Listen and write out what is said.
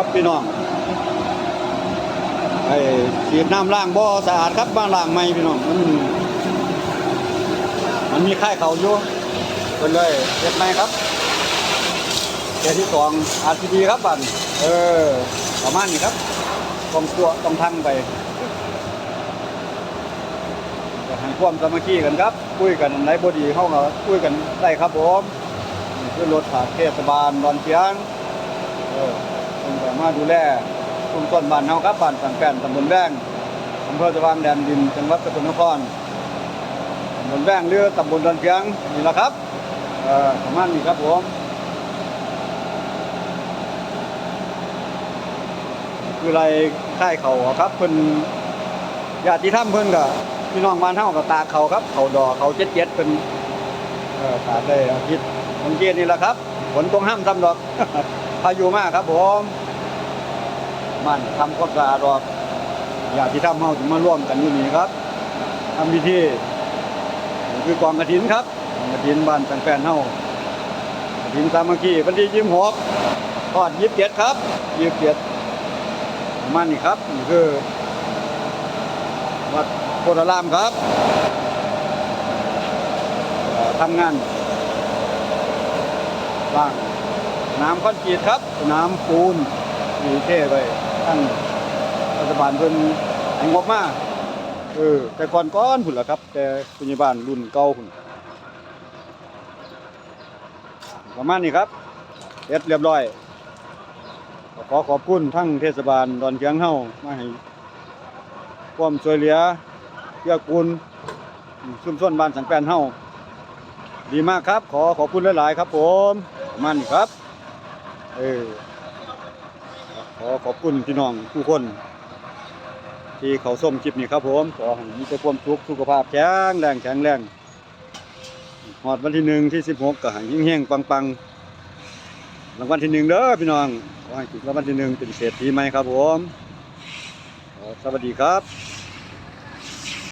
ครับพี่น้องไอ้ฉีดน้ำล้างบ่อสะอาดครับบ้านล้างใหม่พี่น้องมันมันมีไข้เขาอยู่เพิ่นเลยเฮ็ดใหมครับเดี๋ยวที่สองอาร์ทีดีครับบัดเออประมาณนี้ครับต้องตัวต้องทั้งไปก็ให้ความสามัคคีกันครับ คุยกันไรบดีเฮาก็คุยกันได้ครับผมนี่อรถจากเทศบาลดอนเชียง มาดูแลชุมชนบ้านเฮาครับบ้านสังแกนตำบลแวงอำเภอสว่างแดนดินจังหวัดสกลนครตำบลแวงหรือตำบลดอนเพียงนี่แหละครับเออประมาณนี้ครับผมคืออะไรค่ายเขาครับเพิ่นญาติธรรมเพิ่นก็พี่น้องบ้านเฮาก็ตาเขาครับ เขาดอเขาเจ็ดเจ็ดเป็นเออตาได้อาทิตย์มันเย็นนี่แหละครับฝนตรงห้ามซ้ำดอกพายุมากครับผม มันทำความสะอาดออกอยากที่ทำเฮาถึงมาร่วมกันอยู่นี่ครับทำพิธีคือกองกระถินครับกระถินบ้านแฟนๆเฮากระถินสามัคคีวันที่ยี่สิบหกทอดยิบเจ็ดครับยิบเจ็ดปรมันนี่ครับนี่คือวัดโพธารามครับทำงานบ้างน้ำคอนกรีตครับ น้ำปูนมีเท่ไป ทั้งรัฐบาลเพิ่นให้งบมาเออแต่ก่อนก้อนพุ่นล่ะครับ แต่ปัจจุบันรุ่นเก่าพุ่นประมาณนี้ครับเสร็จเรียบร้อยขอขอบคุณทั้งเทศบาลดอนเชียงเฮามาให้ความช่วยเหลือเกื้อกูลชุมชนบ้านสังแปนเฮาดีมากครับ ขอขอบคุณหลาย ๆ ครับ ผมประมาณนี้ครับ เออ ขอขอบคุณพี่น้องทุกคน ที่เขาส้มคลิปนี้ครับผมขอให้มีแต่ความสุขสุขภาพแข็งแรงแข็งแรงหอดวันที่หนึ่งที่สิบหกก็ใหายิ่งแห้งปังปังรางวัลที่หนึ่งเด้อพี่น้องขอให้ถูกรางวัลที่หนึ่งเป็นเศรษฐีไหมครับผมสวัสดีครับ